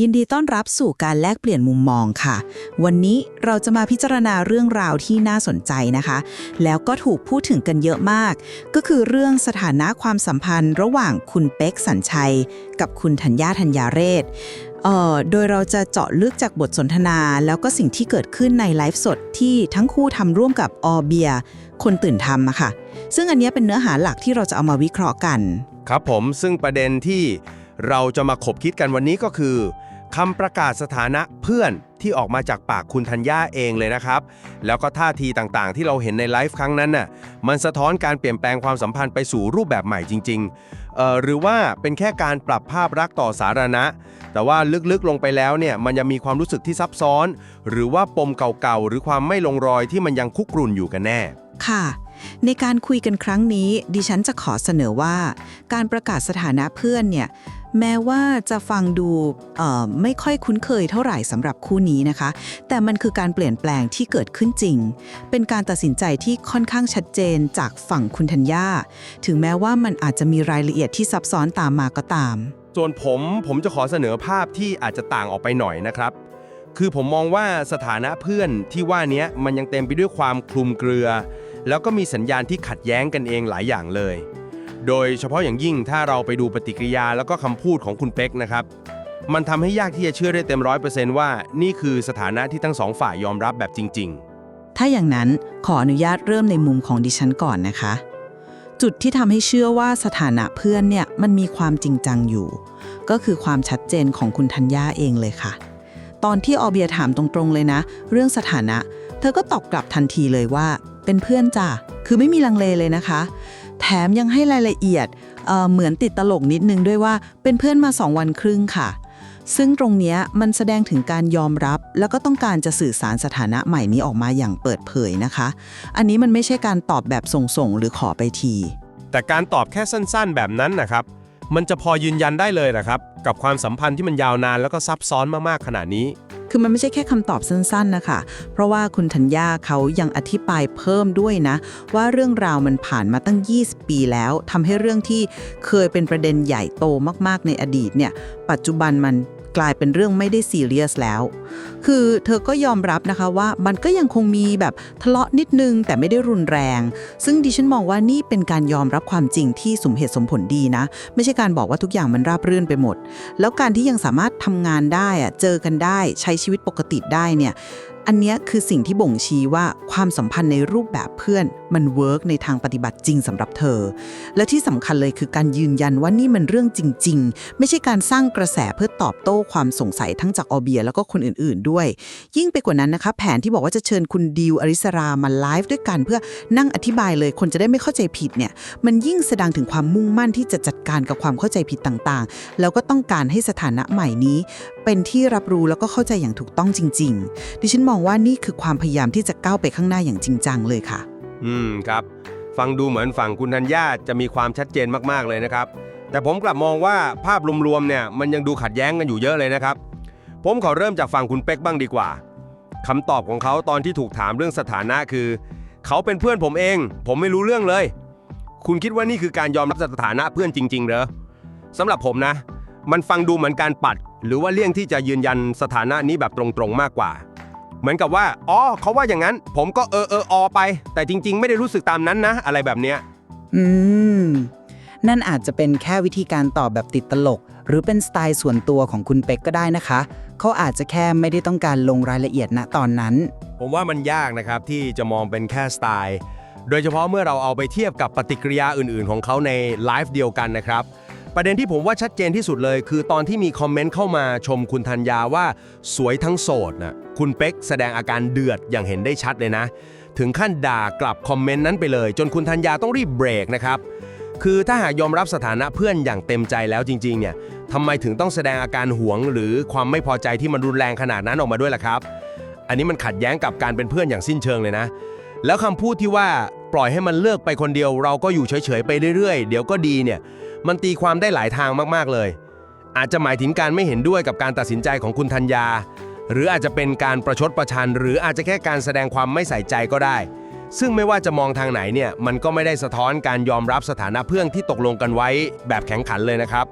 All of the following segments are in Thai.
ยินดีต้อนรับสู่การแลกเปลี่ยนมุมมองค่ะ วันนี้เราจะมาพิจารณาเรื่องราวที่น่าสนใจนะคะ แล้วก็ถูกพูดถึงกันเยอะมาก ก็คือเรื่องสถานะความสัมพันธ์ระหว่างคุณเป๊กสัญชัย กับคุณธัญญาธัญญาเรศเอ่อโดยเราจะเจาะลึกจากบทสนทนา แล้วก็สิ่งที่เกิดขึ้นในไลฟ์สดที่ทั้งคู่ทำร่วมกับออเบียคนตื่นทำอะค่ะซึ่งอันนี้เป็นเนื้อหาหลักที่เราจะเอามาวิเคราะห์กัน ครับผมซึ่งประเด็นที่เราจะมาขบคิดกันวันนี้ก็คือ คำประกาศสถานะเพื่อนที่ออกมาจากปากคุณธัญญาเองเลยนะครับ แล้วก็ท่าทีต่างๆ ที่เราเห็นในไลฟ์ครั้งนั้นน่ะมันสะท้อนการเปลี่ยนแปลงความสัมพันธ์ไปสู่รูปแบบใหม่จริงๆเอ่อหรือว่าเป็นแค่การปรับภาพลักต่อสาธารณะ แต่ว่าลึกๆลงไปแล้วเนี่ยมันยังมีความรู้สึกที่ซับซ้อน หรือว่าปมเก่าๆหรือความไม่ลงรอยที่มันยังคุกรุ่นอยู่กันแน่ ค่ะ ในการคุยกันครั้งนี้ ดิฉันจะขอเสนอว่า การประกาศสถานะเพื่อนเนี่ย แม้ว่าจะฟังดูไม่ค่อยคุ้นเคยเท่าไหร่สำหรับคู่นี้นะคะ แต่มันคือการเปลี่ยนแปลงที่เกิดขึ้นจริง เป็นการตัดสินใจที่ค่อนข้างชัดเจนจากฝั่งคุณธัญญาถึงแม้ว่ามันอาจจะมีรายละเอียดที่ซับซ้อนตามมาก็ตาม ส่วนผมผมจะขอเสนอภาพที่อาจจะต่างออกไปหน่อยนะครับ คือผมมองว่าสถานะเพื่อนที่ว่านี้มันยังเต็มไปด้วยความคลุมเกลือ แล้วก็มีสัญญาณที่ขัดแย้งกันเองหลายอย่างเลย โดยเฉพาะอย่างยิ่งถ้าเราไปดูปฏิกิริยาแล้วก็คำพูดของคุณเป๊กนะครับ มันทำให้ยากที่จะเชื่อได้เต็มร้อยเปอร์เซนต์ว่านี่คือสถานะที่ทั้งสองฝ่ายยอมรับแบบจริงๆถ้าอย่างนั้นขออนุญาตเริ่มในมุมของดิฉันก่อนนะคะ จุดที่ทำให้เชื่อว่าสถานะเพื่อนเนี่ยมันมีความจริงจังอยู่ ก็คือความชัดเจนของคุณธัญญาเองเลยค่ะ ตอนที่ออเบียถามตรงๆเลยนะ เรื่องสถานะ เธอก็ตอบกลับทันทีเลยว่า เป็นเพื่อนจ้ะคือไม่มีลังเลเลยนะคะ แถมยังให้รายละเอียดเเหมือนติดตลกนิดนึงด้วยว่าเป็นเพื่อนมาสองวันครึ่งค่ะ ซึ่งตรงนี้มันแสดงถึงการยอมรับ แล้วก็ต้องการจะสื่อสารสถานะใหม่นี้ออกมาอย่างเปิดเผยนะคะ อันนี้มันไม่ใช่การตอบแบบส่งๆหรือขอไปที แต่การตอบแค่สั้นๆ แบบนั้นนะครับมันจะพอยืนยันได้เลยนะครับ กับความสัมพันธ์ที่มันยาวนานแล้วก็ซับซ้อนมากๆขนาดนี้ คือมันไม่ใช่แค่คำตอบสั้นๆนะคะเพราะว่าคุณธัญญาเขายังอธิบายเพิ่มด้วยนะ ว่าเรื่องราวมันผ่านมาตั้ง 20 ปีแล้วทำให้เรื่องที่เคยเป็นประเด็นใหญ่โตมากๆในอดีตเนี่ยปัจจุบันมัน กลายเป็นเรื่องไม่ได้ซีเรียสแล้ว คือเธอก็ยอมรับนะคะว่ามันก็ยังคงมีแบบทะเลาะนิดนึงแต่ไม่ได้รุนแรง ซึ่งดิฉันมองว่านี่เป็นการยอมรับความจริงที่สมเหตุสมผลดีนะ ไม่ใช่การบอกว่าทุกอย่างมันราบรื่นไปหมด แล้วการที่ยังสามารถทำงานได้อะเจอกันได้ใช้ชีวิตปกติได้เนี่ย อันนี้คือสิ่งที่บ่งชี้ว่าความสัมพันธ์ในรูปแบบเพื่อนมันเวิร์กในทางปฏิบัติจริงสำหรับเธอ และที่สำคัญเลยคือการยืนยันว่านี่มันเรื่องจริง ๆ ไม่ใช่การสร้างกระแสเพื่อตอบโต้ความสงสัยทั้งจากออเบียแล้วก็คนอื่น ๆ ด้วย ยิ่งไปกว่านั้นนะคะ แผนที่บอกว่าจะเชิญคุณดิวอริสรามาไลฟ์ด้วยกัน เพื่อนั่งอธิบายเลยคนจะได้ไม่เข้าใจผิดเนี่ยมันยิ่งแสดงถึงความมุ่งมั่นที่จะจัดการกับความเข้าใจผิดต่างๆ แล้วก็ต้องการให้สถานะใหม่นี้ เป็นที่รับรู้แล้วก็เข้าใจอย่างถูกต้องจริง ๆ ดิฉันมองว่านี่คือความพยายามที่จะก้าวไปข้างหน้าอย่างจริงจังเลยค่ะ อืมครับ ฟังดูเหมือนฝั่งคุณธัญญาจะมีความชัดเจนมากๆเลยนะครับ แต่ผมกลับมองว่าภาพรวมๆเนี่ยมันยังดูขัดแย้งกันอยู่เยอะเลยนะครับ ผมขอเริ่มจากฝั่งคุณเป๊กบ้างดีกว่าคำตอบของเขาตอนที่ถูกถามเรื่องสถานะคือ เขาเป็นเพื่อนผมเอง ผมไม่รู้เรื่องเลย คุณคิดว่านี่คือการยอมรับสถานะเพื่อนจริง ๆเหรอสำหรับผมนะ มันฟังดูเหมือนการปัด หรือว่าเลี่ยงที่จะยืนยันสถานะนี้แบบตรงๆมากกว่า เหมือนกับว่า อ๋อเขาว่าอย่างนั้น ผมก็เออเอออไป แต่จริง ๆ ไม่ได้รู้สึกตามนั้นนะ อะไรแบบเนี้ย อืม นั่นอาจจะเป็นแค่วิธีการตอบแบบติดตลก หรือเป็นสไตล์ส่วนตัวของคุณเป็กก็ได้นะคะ เขาอาจจะแค่ไม่ได้ต้องการลงรายละเอียดณตอนนั้น ผมว่ามันยากนะครับที่จะมองเป็นแค่สไตล์ โดยเฉพาะเมื่อเราเอาไปเทียบกับปฏิกิริยาอื่น ๆ ของเขาในไลฟ์เดียวกันนะครับ ประเด็นที่ผมว่าชัดเจนที่สุดเลย คือตอนที่มีคอมเมนต์เข้ามาชมคุณธัญญาว่าสวยทั้งโสดนะ คุณเป๊กแสดงอาการเดือดอย่างเห็นได้ชัดเลยนะ ถึงขั้นด่ากลับคอมเมนต์นั้นไปเลย จนคุณธัญญาต้องรีบเบรกนะครับ คือถ้าหากยอมรับสถานะเพื่อนอย่างเต็มใจแล้วจริง ๆ เนี่ยทำไมถึงต้องแสดงอาการหวง หรือความไม่พอใจที่มันรุนแรงขนาดนั้นออกมาด้วยล่ะครับ อันนี้มันขัดแย้งกับการเป็นเพื่อนอย่างสิ้นเชิงเลยนะ แล้วคำพูดที่ว่าปล่อยให้มันเลิกไปคนเดียว เราก็อยู่เฉยๆไปเรื่อยๆ เดี๋ยวก็ดีเนี่ย มันตีความได้หลายทางมากๆเลย อาจจะหมายถึงการไม่เห็นด้วยกับการตัดสินใจของคุณธัญญา หรืออาจจะเป็นการประชดประชัน หรืออาจจะแค่การแสดงความไม่ใส่ใจก็ได้ ซึ่งไม่ว่าจะมองทางไหนเนี่ยมันก็ไม่ได้สะท้อนการยอมรับสถานะเพื่อนที่ตกลงกันไว้แบบแข็งขันเลยนะครับ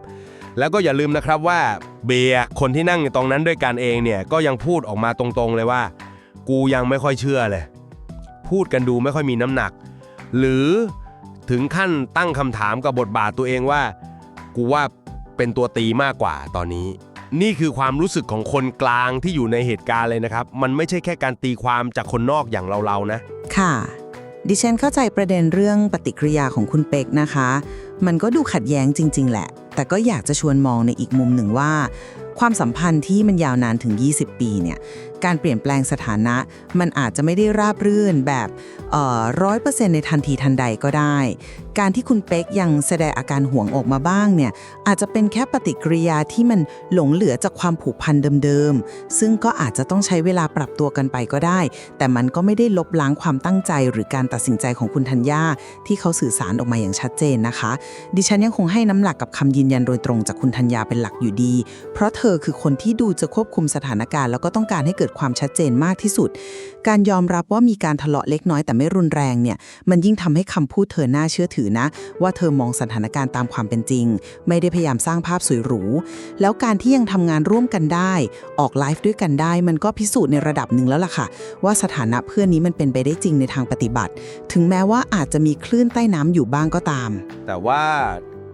แล้วก็อย่าลืมนะครับว่าเบียร์คนที่นั่งอยู่ตรงนั้นด้วยกันเองเนี่ยก็ยังพูดออกมาตรงๆเลยว่า กูยังไม่ค่อยเชื่อเลย พูดกันดูไม่ค่อยมีน้ำหนัก หรือถึงขั้นตั้งคำถามกับบทบาทตัวเองว่า กูว่าเป็นตัวตีมากกว่าตอนนี้ นี่คือความรู้สึกของคนกลางที่อยู่ในเหตุการณ์เลยนะครับ มันไม่ใช่แค่การตีความจากคนนอกอย่างเราๆนะ ค่ะ ดิฉันเข้าใจประเด็นเรื่องปฏิกิริยาของคุณเป็กนะคะ มันก็ดูขัดแย้งจริง ๆ แหละ แต่ก็อยากจะชวนมองในอีกมุมหนึ่งว่า ความสัมพันธ์ที่มันยาวนานถึง 20 ปีเนี่ย การเปลี่ยนแปลงสถานะ มันอาจจะไม่ได้ราบรื่นแบบร้อยเปอร์เซ็นต์ในทันทีทันใดก็ได้ การที่คุณเป๊กยังแสดงอาการห่วงออกมาบ้างเนี่ยอาจจะเป็นแค่ปฏิกิริยาที่มันหลงเหลือจากความผูกพันเดิมๆ ซึ่งก็อาจจะต้องใช้เวลาปรับตัวกันไปก็ได้ แต่มันก็ไม่ได้ลบล้างความตั้งใจหรือการตัดสินใจของคุณธัญญาที่เขาสื่อสารออกมาอย่างชัดเจนนะคะ ดิฉันยังคงให้น้ำหนักกับคำยืนยันโดยตรงจากคุณธัญญาเป็นหลักอยู่ดี เพราะเธอคือคนที่ดูจะควบคุมสถานการณ์แล้วก็ต้องการให้เกิดดความชัดเจนมากที่สุด การยอมรับว่ามีการทะเลาะเล็กน้อยแต่ไม่รุนแรงเนี่ย มันยิ่งทำให้คำพูดเธอน่าเชื่อถือนะ ว่าเธอมองสถานการณ์ตามความเป็นจริง ไม่ได้พยายามสร้างภาพสวยหรู แล้วการที่ยังทำงานร่วมกันได้ ออกไลฟ์ด้วยกันได้ มันก็พิสูจน์ในระดับหนึ่งแล้วล่ะค่ะ ว่าสถานะเพื่อนนี้มันเป็นไปได้จริงในทางปฏิบัติ ถึงแม้ว่าอาจจะมีคลื่นใต้น้ำอยู่บ้างก็ตาม แต่ว่า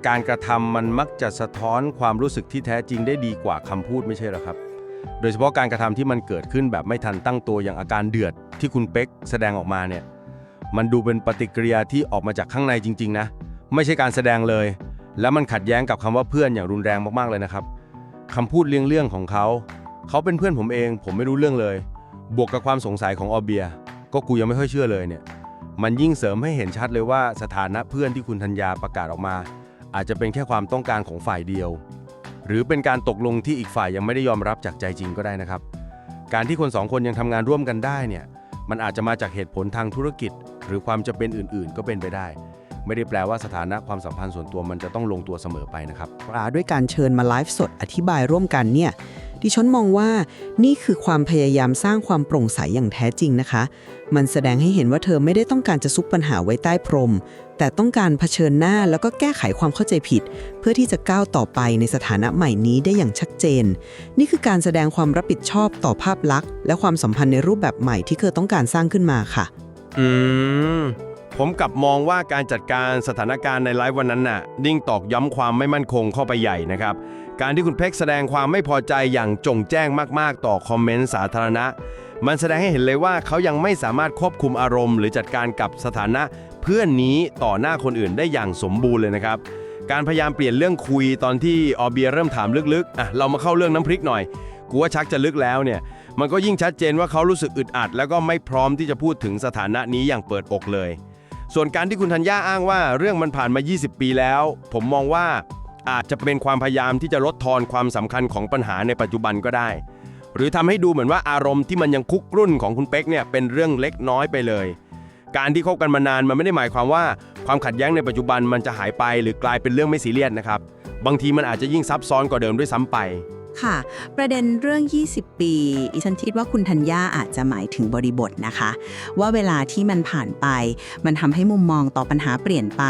การกระทำมันมักจะสะท้อนความรู้สึกที่แท้จริงได้ดีกว่าคำพูดไม่ใช่หรอครับ โดยเฉพาะการกระทำที่มันเกิดขึ้นแบบไม่ทันตั้งตัวอย่างอาการเดือดที่คุณเป๊กแสดงออกมาเนี่ย มันดูเป็นปฏิกิริยาที่ออกมาจากข้างในจริง ๆ นะ ไม่ใช่การแสดงเลย แล้วมันขัดแย้งกับคำว่าเพื่อนอย่างรุนแรงมากๆเลยนะครับคำพูดเลี่ยงๆของเขา เขาเป็นเพื่อนผมเอง ผมไม่รู้เรื่องเลย บวกกับความสงสัยของออเบีย ก็กูยังไม่ค่อยเชื่อเลยเนี่ย มันยิ่งเสริมให้เห็นชัดเลยว่าสถานะเพื่อนที่คุณธัญญาประกาศออกมา อาจจะเป็นแค่ความต้องการของฝ่ายเดียว หรือเป็นการตกลงที่อีกฝ่ายยังไม่ได้ยอมรับจากใจจริงก็ได้นะครับ การที่คนสองคนยังทำงานร่วมกันได้เนี่ยมันอาจจะมาจากเหตุผลทางธุรกิจ หรือความจะเป็นอื่น ๆ ก็เป็นไปได้ ไม่ได้แปลว่าสถานะความสัมพันธ์ส่วนตัวมันจะต้องลงตัวเสมอไปนะครับราด้วยการเชิญมาไลฟ์สดอธิบายร่วมกันเนี่ย ดิฉันมองว่านี่คือความพยายามสร้างความโปร่งใสอย่างแท้จริงนะคะ มันแสดงให้เห็นว่าเธอไม่ได้ต้องการจะซุกปัญหาไว้ใต้พรม แต่ต้องการเผชิญหน้าแล้วก็แก้ไขความเข้าใจผิด เพื่อที่จะก้าวต่อไปในสถานะใหม่นี้ได้อย่างชัดเจน นี่คือการแสดงความรับผิดชอบต่อภาพลักษณ์ และความสัมพันธ์ในรูปแบบใหม่ที่เธอต้องการสร้างขึ้นมาค่ะ อืมผมกลับมองว่าการจัดการสถานการณ์ในไลฟ์วันนั้นน่ะยิ่งตอกย้ำความไม่มั่นคงเข้าไปใหญ่นะครับ การที่คุณเพ็กแสดงความไม่พอใจอย่างจงแจ้งมาก ๆ ต่อคอมเมนต์สาธารณะ มันแสดงให้เห็นเลยว่าเขายังไม่สามารถควบคุมอารมณ์ หรือจัดการกับสถานะ เพื่อนนี้ต่อหน้าคนอื่นได้อย่างสมบูรณ์เลยนะครับ การพยายามเปลี่ยนเรื่องคุยตอนที่ออเบียเริ่มถามลึกๆอะเรามาเข้าเรื่องน้ำพริกหน่อยกูว่าชักจะลึกแล้วเนี่ย มันก็ยิ่งชัดเจนว่าเขารู้สึกอึดอัด แล้วก็ไม่พร้อมที่จะพูดถึงสถานะนี้อย่างเปิดอกเลย ส่วนการที่คุณธัญญาอ้างว่าเรื่องมันผ่านมา 20 ปีแล้ว ผมมองว่า อาจจะเป็นความพยายามที่จะลดทอนความสำคัญของปัญหาในปัจจุบันก็ได้ หรือทำให้ดูเหมือนว่าอารมณ์ที่มันยังคุกรุ่นของคุณเป๊กเนี่ยเป็นเรื่องเล็กน้อยไปเลย การที่คบกันมานานมันไม่ได้หมายความว่าความขัดแย้งในปัจจุบันมันจะหายไป หรือกลายเป็นเรื่องไม่ซีเรียสนะครับ บางทีมันอาจจะยิ่งซับซ้อนกว่าเดิมด้วยซ้ำไป ค่ะ ประเด็นเรื่อง 20 ปีอีฉันคิดว่าคุณธัญญาอาจจะหมายถึงบริบทนะคะ ว่าเวลาที่มันผ่านไป มันทำให้มุมมองต่อปัญหาเปลี่ยนไป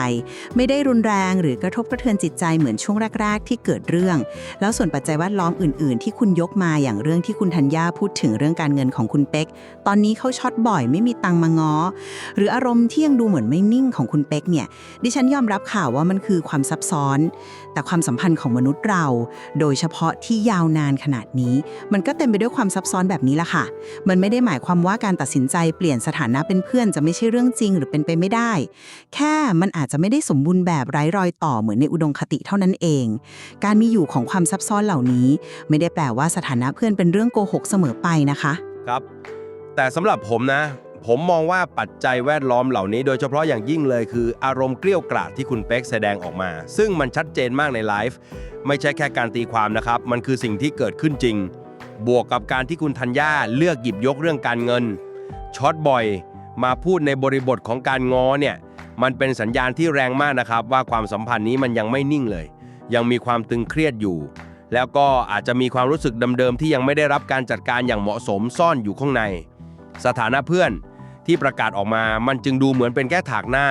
ไม่ได้รุนแรงหรือกระทบกระเทือนจิตใจเหมือนช่วงแรก ๆ ที่เกิดเรื่อง แล้วส่วนปัจจัยแวดล้อมอื่น ๆ ที่คุณยกมาอย่างเรื่องที่คุณธัญญาพูดถึงเรื่องการเงินของคุณเป๊ก ตอนนี้เขาช็อตบ่อยไม่มีตังมาง้อ หรืออารมณ์ที่ยังดูเหมือนไม่นิ่งของคุณเป๊กเนี่ยดิฉันยอมรับข่าวว่ามันคือความซับซ้อน แต่ความสัมพันธ์ของมนุษย์เรา โดยเฉพาะที่ยาวนานขนาดนี้ มันก็เต็มไปด้วยความซับซ้อนแบบนี้ละค่ะ มันไม่ได้หมายความว่าการตัดสินใจเปลี่ยนสถานะเป็นเพื่อนจะไม่ใช่เรื่องจริงหรือเป็นไปไม่ได้ แค่มันอาจจะไม่ได้สมบูรณ์แบบไร้รอยต่อเหมือนในอุดมคติเท่านั้นเอง การมีอยู่ของความซับซ้อนเหล่านี้ ไม่ได้แปลว่าสถานะเพื่อนเป็นเรื่องโกหกเสมอไปนะคะ ครับ แต่สำหรับผมนะ ผมมองว่าปัจจัยแวดล้อมเหล่านี้โดยเฉพาะอย่างยิ่งเลยคืออารมณ์เกลี้ยวกล่อมที่คุณเป๊กแสดงออกมา ซึ่งมันชัดเจนมากในไลฟ์ไม่ใช่แค่การตีความนะครับ มันคือสิ่งที่เกิดขึ้นจริง บวกกับการที่คุณธัญญาเลือกหยิบยกเรื่องการเงินช็อตบ่อย มาพูดในบริบทของการงอเนี่ยมันเป็นสัญญาณที่แรงมากนะครับ ว่าความสัมพันธ์นี้มันยังไม่นิ่งเลย ยังมีความตึงเครียดอยู่ แล้วก็อาจจะมีความรู้สึกเดิมๆที่ยังไม่ได้รับการจัดการอย่างเหมาะสมซ่อนอยู่ข้างใน สถานะเพื่อน ที่ประกาศออกมา มันจึงดูเหมือนเป็นแค่ถากหน้า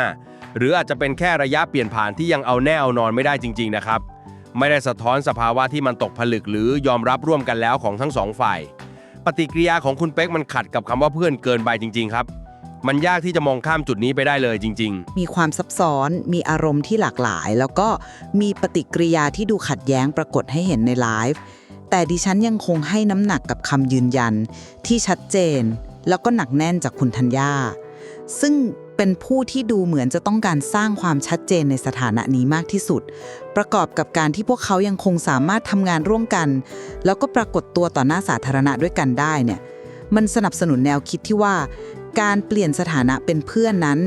หรืออาจจะเป็นแค่ระยะเปลี่ยนผ่านที่ยังเอาแน่เอานอนไม่ได้จริง ๆ นะครับ ไม่ได้สะท้อนสภาวะที่มันตกผลึกหรือยอมรับร่วมกันแล้วของทั้งสองฝ่าย ปฏิกิริยาของคุณเป๊กมันขัดกับคำว่าเพื่อนเกินไปจริง ๆ ครับ มันยากที่จะมองข้ามจุดนี้ไปได้เลยจริง ๆ มีความซับซ้อน มีอารมณ์ที่หลากหลาย แล้วก็มีปฏิกิริยาที่ดูขัดแย้งปรากฏให้เห็นในไลฟ์แต่ดิฉันยังคงให้น้ำหนักกับคำยืนยันที่ชัดเจน แล้วก็หนักแน่นจากคุณธัญญาซึ่งเป็นผู้ที่ดูเหมือนจะต้องการสร้างความชัดเจนในสถานะนี้มากที่สุด ประกอบกับการที่พวกเขายังคงสามารถทำงานร่วมกัน แล้วก็ปรากฏตัวต่อหน้าสาธารณะด้วยกันได้เนี่ยมันสนับสนุนแนวคิดที่ว่า การเปลี่ยนสถานะเป็นเพื่อนนั้น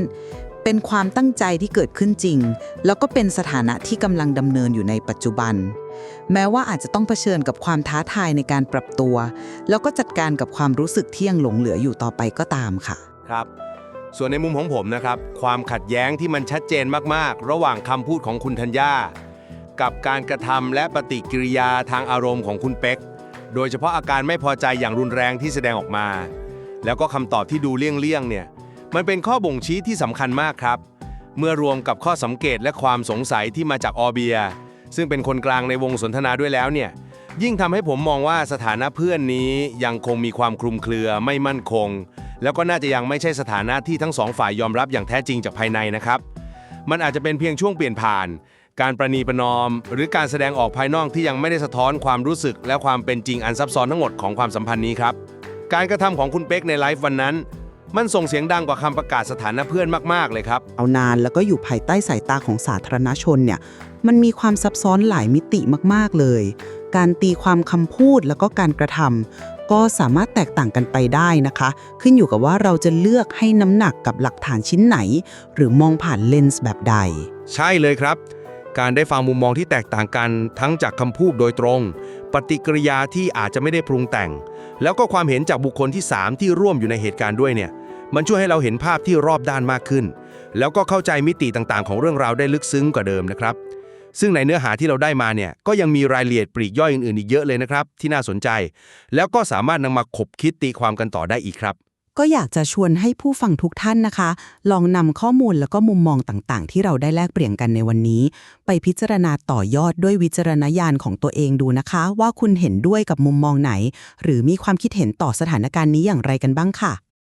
เป็นความตั้งใจที่เกิดขึ้นจริง แล้วก็เป็นสถานะที่กำลังดำเนินอยู่ในปัจจุบัน แม้ว่าอาจจะต้องเผชิญกับความท้าทายในการปรับตัว แล้วก็จัดการกับความรู้สึกที่ยังหลงเหลืออยู่ต่อไปก็ตามค่ะ ครับ ส่วนในมุมของผมนะครับ ความขัดแย้งที่มันชัดเจนมากๆ ระหว่างคำพูดของคุณธัญญากับการกระทำและปฏิกิริยาทางอารมณ์ของคุณเป๊กโดยเฉพาะอาการไม่พอใจอย่างรุนแรงที่แสดงออกมา แล้วก็คำตอบที่ดูเลี่ยงๆเนี่ย มันเป็นข้อบ่งชี้ที่สำคัญมากครับ เมื่อรวมกับข้อสังเกตและความสงสัยที่มาจากออเบีย ซึ่งเป็นคนกลางในวงสนทนาด้วยแล้วเนี่ย ยิ่งทำให้ผมมองว่าสถานะเพื่อนนี้ยังคงมีความคลุมเครือไม่มั่นคง แล้วก็น่าจะยังไม่ใช่สถานะที่ทั้งสองฝ่ายยอมรับอย่างแท้จริงจากภายในนะครับ มันอาจจะเป็นเพียงช่วงเปลี่ยนผ่าน การประนีประนอม หรือการแสดงออกภายนอกที่ยังไม่ได้สะท้อนความรู้สึก และความเป็นจริงอันซับซ้อนทั้งหมดของความสัมพันธ์นี้ครับการกระทำของคุณเป๊กในไลฟ์วันนั้น มันส่งเสียงดังกว่าคำประกาศสถานะเพื่อนมาก ๆ เลยครับ เอานานแล้วก็อยู่ภายใต้สายตาของสาธารณชนเนี่ย มันมีความซับซ้อนหลายมิติมากๆเลย การตีความคำพูดแล้วก็การกระทำก็สามารถแตกต่างกันไปได้นะคะ ขึ้นอยู่กับว่าเราจะเลือกให้น้ำหนักกับหลักฐานชิ้นไหน หรือมองผ่านเลนส์แบบใด ใช่เลยครับ การได้ฟังมุมมองที่แตกต่างกันทั้งจากคำพูดโดยตรง ปฏิกิริยาที่อาจจะไม่ได้ปรุงแต่ง แล้วก็ความเห็นจากบุคคลที่ 3 ที่ร่วมอยู่ในเหตุการณ์ด้วยเนี่ยมันช่วยให้เราเห็นภาพที่รอบด้านมากขึ้น แล้วก็เข้าใจมิติต่างๆ ของเรื่องราวได้ลึกซึ้งกว่าเดิมนะครับ ซึ่งในเนื้อหาที่เราได้มาเนี่ยก็ยังมีรายละเอียดปลีกย่อยอื่นๆอีกเยอะเลยนะครับ ที่น่าสนใจ แล้วก็สามารถนำมาขบคิดตีความกันต่อได้อีกครับ ก็อยากจะชวนให้ผู้ฟังทุกท่านนะคะ ลองนำข้อมูลแล้วก็มุมมองต่างๆ ที่เราได้แลกเปลี่ยนกันในวันนี้ ไปพิจารณาต่อยอดด้วยวิจารณญาณของตัวเองดูนะคะ ว่าคุณเห็นด้วยกับมุมมองไหน หรือมีความคิดเห็นต่อสถานการณ์นี้อย่างไรกันบ้างค่ะ